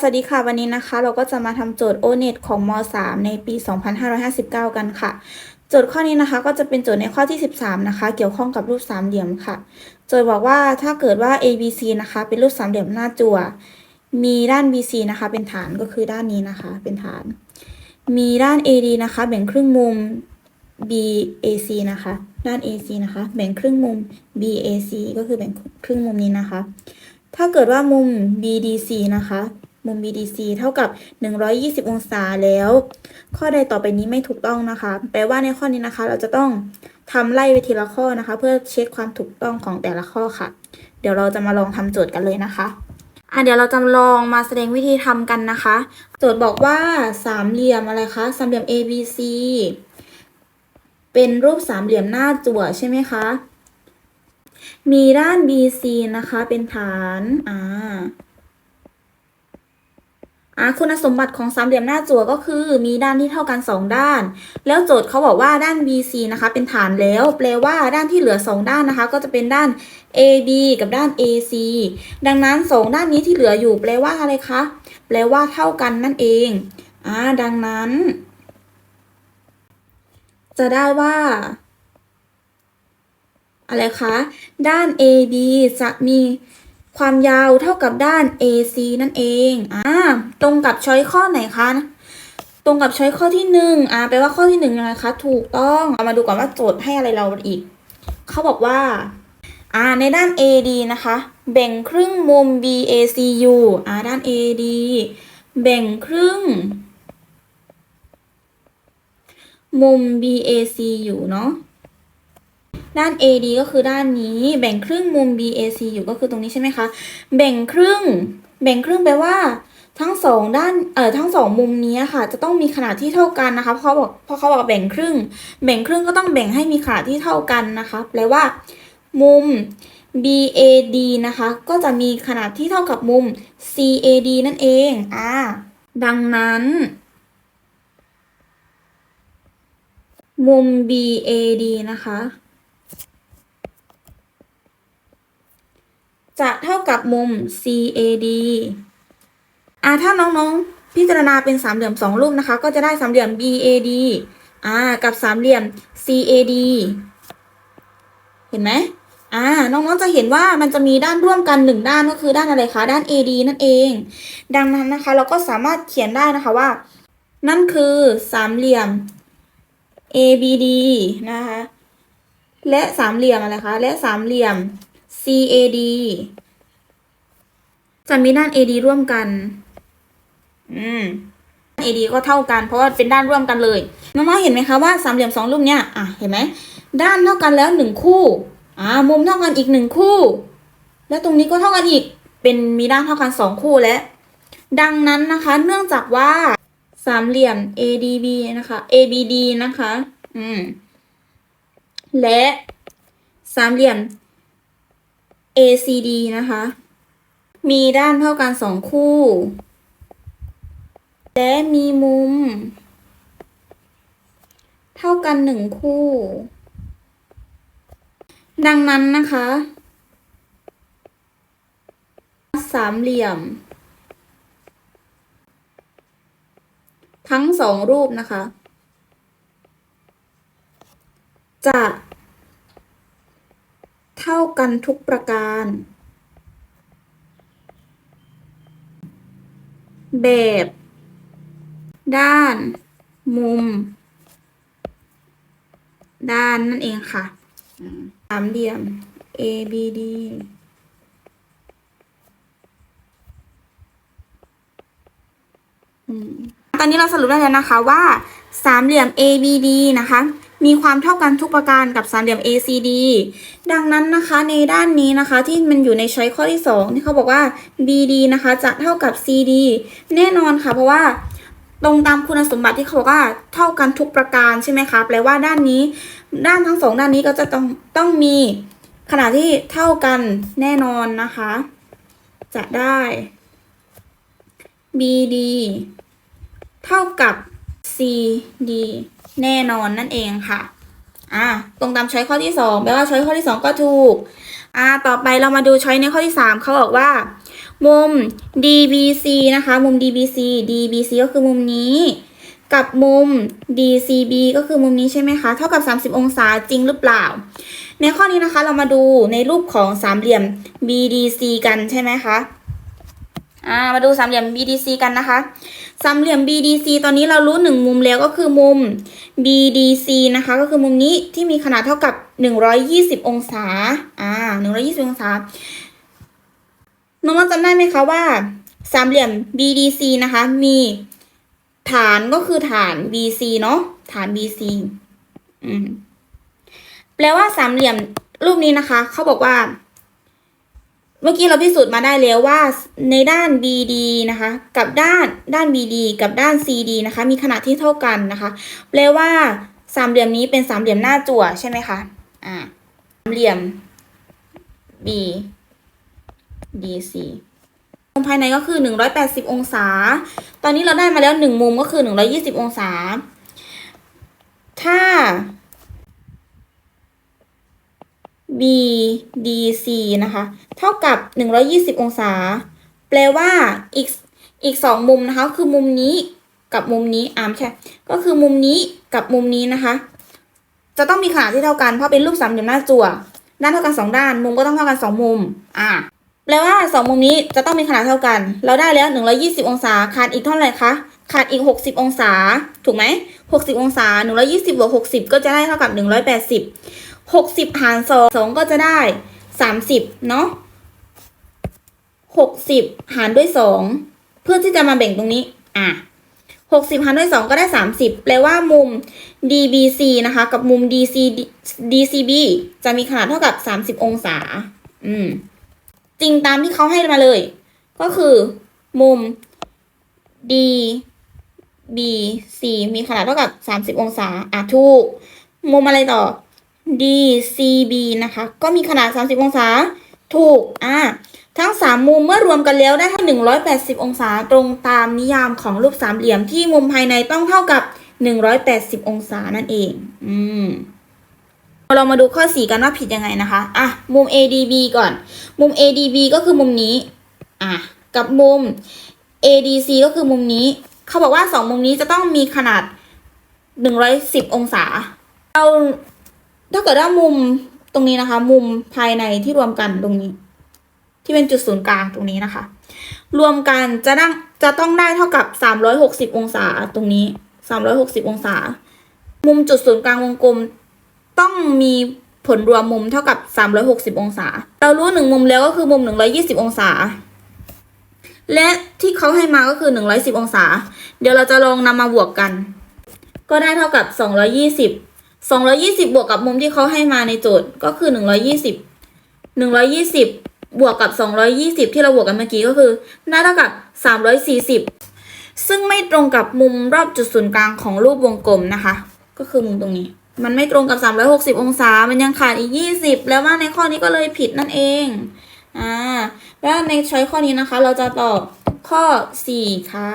สวัสดีค่ะวันนี้นะคะ เราก็จะมาทำโจทย์ O-NET ของม .3 ในปี 2559 กันค่ะ โจทย์ข้อนี้นะคะก็จะเป็นโจทย์ในข้อที่ 13 นะคะ เกี่ยวข้องกับรูปสามเหลี่ยมค่ะ โจทย์บอกว่าถ้าเกิดว่า ABC นะคะ เป็นรูปสามเหลี่ยมหน้าจั่ว มีด้าน BC นะคะ เป็นฐานก็คือด้านนี้นะคะ เป็นฐาน มีด้าน AD นะคะ แบ่งครึ่งมุม BAC นะคะ ด้าน AC นะคะ แบ่งครึ่งมุม BAC ก็คือแบ่งครึ่งมุมนี้นะคะถ้าเกิดว่ามุม BDC นะคะ มุม BDC เท่ากับ 120 องศาแล้ว ข้อใดต่อไปนี้ไม่ถูกต้องนะคะ แปลว่าในข้อนี้นะคะ เราจะต้องทำไล่ไปทีละข้อนะคะ เพื่อเช็คความถูกต้องของแต่ละข้อค่ะ เดี๋ยวเราจะมาลองทำโจทย์กันเลยนะคะอะเดี๋ยวเราจะลองมาแสดงวิธีทำกันนะคะ โจทย์บอกว่าสามเหลี่ยมอะไรคะสามเหลี่ยม ABC เป็นรูปสามเหลี่ยมหน้าจั่วใช่ไหมคะ มีด้าน BC นะคะ เป็นฐาน อ่า อ่าคุณสมบัติของสามเหลี่ยมหน้าจั่วก็คือมีด้านที่เท่ากันสองด้าน แล้วโจทย์เขาบอกว่าด้าน BC นะคะเป็นฐานแล้ว แปลว่าด้านที่เหลือสองด้านนะคะ ก็จะเป็นด้าน AB กับด้าน AC ดังนั้นสองด้านนี้ที่เหลืออยู่ แปลว่าอะไรคะแปลว่าเท่ากันนั่นเองอ่าดังนั้น จะได้ว่าอะไรคะ ด้าน AB จะมี ความยาวเท่ากับด้าน AC นั่นเอง อ่า ตรงกับช้อยข้อไหนคะ ตรงกับช้อยข้อที่หนึ่งอ่าแปลว่าข้อที่หนึ่งยังไงคะ ถูกต้อง เอามาดูก่อนว่าโจทย์ให้อะไรเราอีก เขาบอกว่า อ่า ในด้าน AD นะคะ แบ่งครึ่งมุม BAC อยู่อ่า ด้าน AD แบ่งครึ่ง มุม BAC อยู่เนาะ ด้าน AD ก็คือด้านนี้ แบ่งครึ่งมุม BAC อยู่ก็คือตรงนี้ใช่ไหมคะ แบ่งครึ่ง แบ่งครึ่งแปลว่า ทั้งสองด้าน เอ่อ ทั้งสองมุมนี้ค่ะ จะต้องมีขนาดที่เท่ากันนะคะ เพราะเขาบอกเพราะเขาบอกแบ่งครึ่ง แบ่งครึ่งก็ต้องแบ่งให้มีขนาดที่เท่ากันนะคะ แปลว่า มุม BAD นะคะ ก็จะมีขนาดที่เท่ากับมุม CAD นั่นเอง อ่า ดังนั้น มุม BAD นะคะ จะเท่ากับมุม CAD อ่าถ้าน้องๆ พิจารณาเป็นสามเหลี่ยมสองรูปนะคะ ก็จะได้สามเหลี่ยม BAD อ่า กับสามเหลี่ยม CAD เห็นไหมอ่า น้องๆ จะเห็นว่ามันจะมีด้านร่วมกันหนึ่งด้านก็คือด้านอะไรคะ ด้าน AD นั่นเอง ดังนั้นนะคะ เราก็สามารถเขียนได้นะคะว่า นั่นคือสามเหลี่ยม ABD นะคะ และสามเหลี่ยมอะไรคะ และสามเหลี่ยม CAD จะมีด้าน AD ร่วมกัน อืม AD ก็เท่ากัน เพราะว่าเป็นด้านร่วมกันเลย น้องๆเห็นไหมคะว่าสามเหลี่ยมสองรูปเนี้ย อะ เห็นไหม ด้านเท่ากันแล้วหนึ่งคู่ อ่า มุมเท่ากันอีกหนึ่งคู่ แล้วตรงนี้ก็เท่ากันอีก เป็นมีด้านเท่ากันสองคู่แล้วดังนั้นนะคะ เนื่องจากว่าสามเหลี่ยม ADB นะคะ ABD นะคะ อืม และสามเหลี่ยม ACD นะคะ มีด้านเท่ากันสองคู่ และมีมุม เท่ากันหนึ่งคู่ ดังนั้นนะคะ สามเหลี่ยม ทั้งสองรูปนะคะ จะ ท่ากันทุกประการ แบบ ด้าน มุม ด้านนั่นเองค่ะ สามเหลี่ยม ABD อืมตอนนี้เราสรุปได้แล้วนะคะว่า สามเหลี่ยม ABD นะคะ มีความเท่ากันทุกประการกับสามเหลี่ยม ACD ดังนั้นนะคะในด้านนี้นะคะที่มันอยู่ในช้อยข้อที่ 2 ที่เขาบอกว่า BD นะคะจะเท่ากับ CD แน่นอนค่ะเพราะว่าตรงตามคุณสมบัติที่เขาบอกว่าเท่ากันทุกประการใช่ไหมคะแปลว่าด้านนี้ ด้านทั้งสองด้านนี้ก็จะต้องต้องมีขนาดที่เท่ากันแน่นอนนะคะ จะได้ BD เท่ากับ CD แน่นอนนั่นเองค่ะ อะตรงตามช้อยข้อที่สองแปลว่าช้อยข้อที่สองก็ถูก อ่า ต่อไปเรามาดูช้อยในข้อที่สามเขาบอกว่า มุม DBC นะคะ มุม DBC DBC ก็คือมุมนี้ กับมุม DCB ก็คือมุมนี้ใช่ไหมคะ เท่ากับ 30 องศาจริงหรือเปล่า ในข้อนี้นะคะเรามาดูในรูปของสามเหลี่ยม BDC กันใช่ไหมคะ อ่ามาดูสามเหลี่ยม BDC กันนะคะสามเหลี่ยม BDC ตอนนี้เรารู้หนึ่งมุมแล้วก็คือมุม BDC นะคะ ก็คือมุมนี้ที่มีขนาดเท่ากับ 120 องศาอ่า120 องศาน้องๆจำได้ไหมคะว่าสามเหลี่ยม BDC นะคะ มีฐานก็คือฐาน BC เนาะฐาน BC อืมแปลว่าสามเหลี่ยมรูปนี้นะคะ เขาบอกว่า เมื่อกี้เราพิสูจน์มาได้แล้วว่าในด้าน BD นะคะ กับด้านด้าน BD กับด้าน CD นะคะ มีขนาดที่เท่ากันนะคะแปลว่าสามเหลี่ยมนี้เป็นสามเหลี่ยมหน้าจั่วใช่ไหมคะอ่าสามเหลี่ยม B DC มุมภายในก็คือ 180 องศา ตอนนี้เราได้มาแล้วหนึ่งมุมก็คือ 120 องศา ถ้า BDC นะคะ เท่ากับ 120 องศา แปลว่าอีกอีกสองมุมนะคะ คือมุมนี้กับมุมนี้อ่ามใช่ก็คือมุมนี้กับมุมนี้นะคะ จะต้องมีขนาดที่เท่ากันเพราะเป็นรูปสามเหลี่ยมหน้าจั่ว ด้านเท่ากันสองด้าน มุมก็ต้องเท่ากันสองมุม อ่าแปลว่าสองมุมนี้จะต้องมีขนาดเท่ากัน เราได้แล้ว 120 องศาขาดอีกเท่าไหร่คะขาดอีก 60 องศา ถูกไหม60 องศา 120บวก60 ก็จะได้เท่ากับ 180 60หาร2 2ก็จะได้30เนาะ60หารด้วย2เพื่อที่จะมาแบ่งตรงนี้ อะ60หารด้วย2ก็ได้30แปลว่ามุม DBC นะคะ กับมุม DC DCB จะมีขนาดเท่ากับ30องศา อืม จริงตามที่เขาให้มาเลย ก็คือ มุม D B C มีขนาดเท่ากับ30องศา อะถูก มุมอะไรต่อ D C B นะคะ ก็มีขนาด 30 องศา ถูก อะทั้ง 3 มุมเมื่อรวมกันแล้วได้ให้180 องศาตรงตามนิยามของรูปสามเหลี่ยมที่มุมภายในต้องเท่ากับ 180 องศานั่นเอง อืมเรามาดูข้อ 4 กันว่าผิดยังไงนะคะ อะ มุม ADB ก่อน มุม ADB ก็คือมุมนี้ อะ กับมุม ADC ก็คือมุมนี้ เขาบอกว่าสองมุมนี้จะต้องมีขนาด 110 องศา เรา ถ้าเกิดว่ามุมตรงนี้นะคะ มุมภายในที่รวมกันตรงนี้ ที่เป็นจุดศูนย์กลางตรงนี้นะคะ รวมกันจะนั่งจะต้องได้เท่ากับ360องศาตรงนี้360องศา มุมจุดศูนย์กลางวงกลม ต้องมีผลรวมมุมเท่ากับ 360 องศา เรารู้หนึ่งมุมแล้วก็คือมุม 120 องศา และที่เขาให้มาก็คือ 110 องศา เดี๋ยวเราจะลองนำมาบวกกัน ก็ได้เท่ากับ 220 220บวกกับมุมที่เขาให้มาในโจทย์ก็คือ120 120บวกกับ220ที่เราบวกกันเมื่อกี้ก็คือได้เท่ากับ340ซึ่งไม่ตรงกับมุมรอบจุดศูนย์กลางของรูปวงกลมนะคะ ก็คือมุมตรงนี้ มันไม่ตรงกับ 360 องศา มันยังขาดอีก 20 แล้วว่าในข้อนี้ก็เลยผิดนั่นเองอ่าแล้วในช้อยข้อนี้นะคะ เราจะตอบข้อ 4 ค่ะ